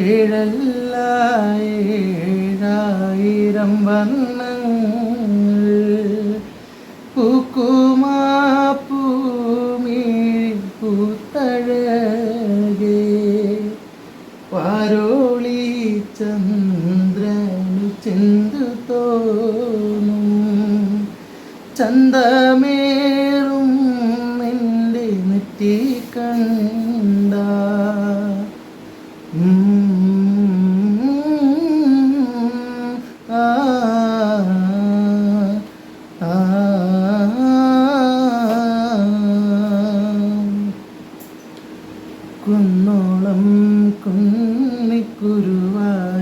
ഏഴല്ല ഏഴായിരം വർണങ്ങൾ പൂക്കുമാ പൂമിഴി പൂത്തഴകേ വാരോളി ചന്ദ്രനു ചെന്തു തോന്നും. ചന്തമേറും എന്റെ നെറ്റി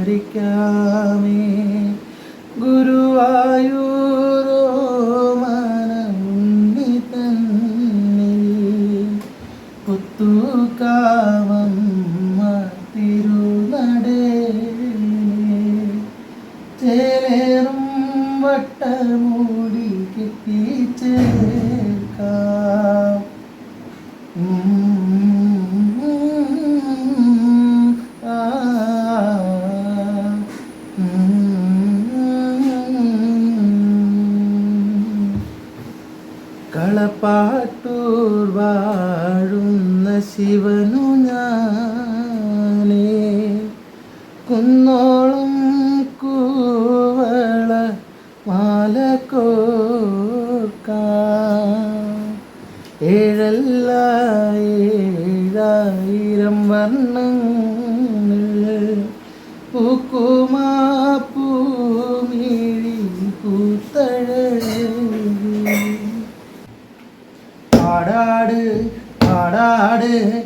കുന്നിക്കുരുവാരിക്കാമേ ഗുരുവായൂരോ മനമുണ്ണി തന്നിൽ പുത്തൂക്കാവമ്മ കളപ്പാട്ടൂർ വാഴുന്ന ശിവനു ഞാനേ. കുന്നോളം കൂവള മാല കോർക്കാം ഏഴല്ല വർണങ്ങൾ പൂക്കുമാ പൂമിഴി പൂത്തഴകി. लाड़े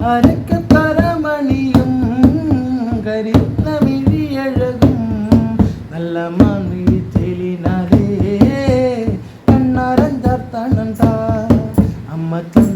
அருக்கு தரமணியும் கரித்த மிழியழகும் நல்ல மணி தெளினாலே கண்ணாரந்தார் தனந்தா அம்மத்தின்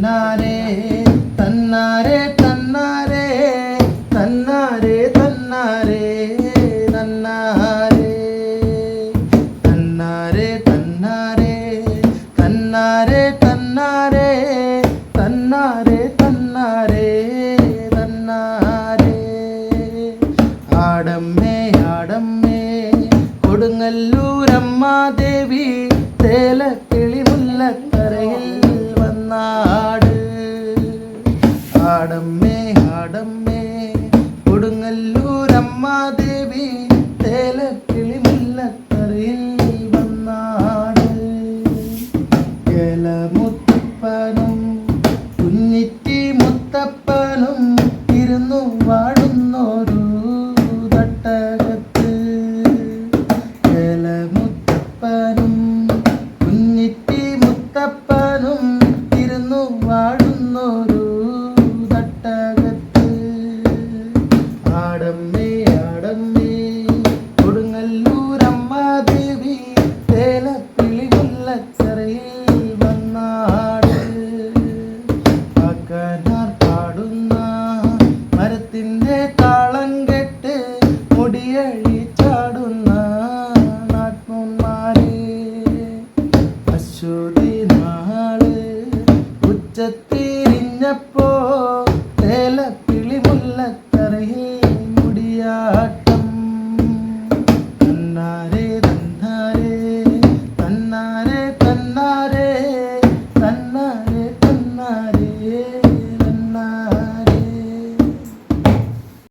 തന്നാരേ തന്നാരേ തന്നാരേ തന്നാരേ തന്നാരേ തന്നാരേ. തന്നാരേ തന്നാരേ തന്നാരേ തന്നാരേ തന്നാരേ തന്നാരേ ആടമ്മേ ആടമ്മേ കൊടുങ്ങല്ലൂരമ്മ ദേവി തേലക്കിളി മുല്ലക്കരയിൽ നാട്. ആടമ്മേ ആടമ്മേ കൊടുങ്ങല്ലൂരമ്മ ദേവി തേലക്കിളി മുല്ലത്തറിയിൽ വന്നാട്. കേലമുത്തപ്പനും കുഞ്ഞിറ്റി മുത്തപ്പനും ഇരുന്നു വാഴ